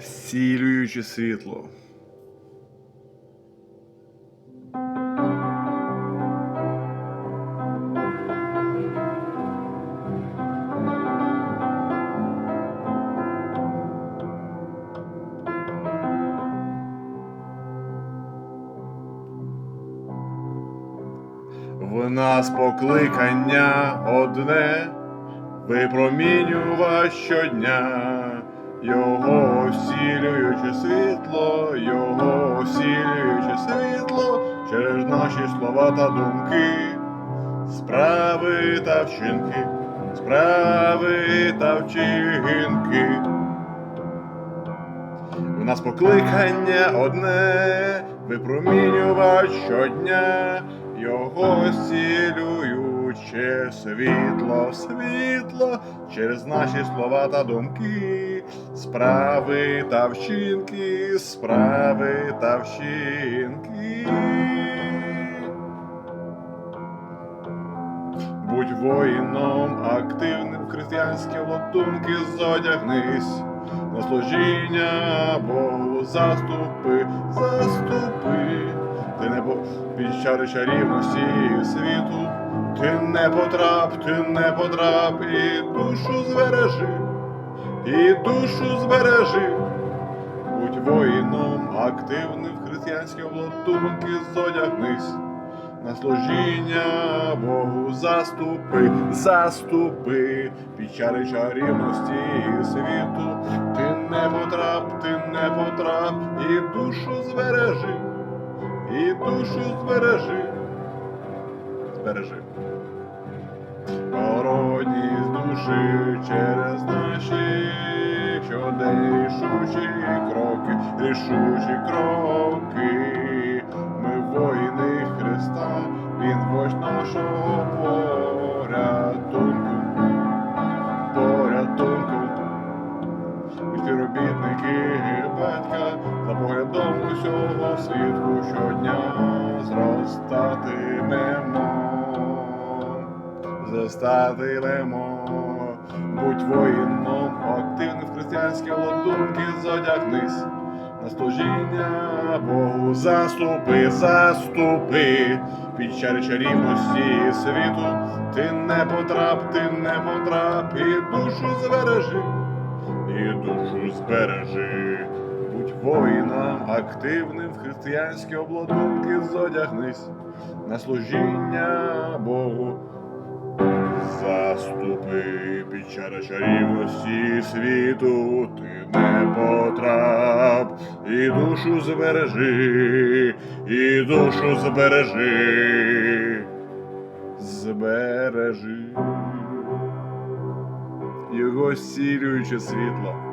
Зцілююче світло. В нас покликання одне, випромінювати щодня, його осілююче світло, його осілююче світло через наші слова та думки, справи та вчинки, справи та вчинки. У нас покликання одне, випромінювати щодня, його зцілююче світло, світло через наші слова та думки, справи та вчинки, справи та вчинки. Будь воїном активним в християнські латунки зодягнись. На служіння Богу заступи, заступи, ти не по під чари чарівності світу, ти не потрап, ти не потрап, і душу збережи, і душу збережи. Будь воїном активним в християнські облатунки зодягнись. На служіння Богу заступи, заступи, під чари чарівності світу, ти не потрап, ти не потрап, і душу збережи, і душу збережи, збережи. Породність душі через наші рішучі кроки, рішучі кроки. Ми воїни Христа, Він вождь нашого порятунку, порятунку. Ми співробітники батька, за поглядом усього світу щодня зростатимемо, зростатимемо. Будь воїном, активний в християнські ладунки зодягнись. На служіння Богу заступи, заступи, під чари чарівності світу, ти не потрап, ти не потрап, і душу збережи, і душу збережи, будь воїном активним в християнські обладунки зодягнись, на служіння Богу Заступи під чарівності світу, ти не потрап, і душу збережи, і душу збережи, збережи. Його сірююче світло.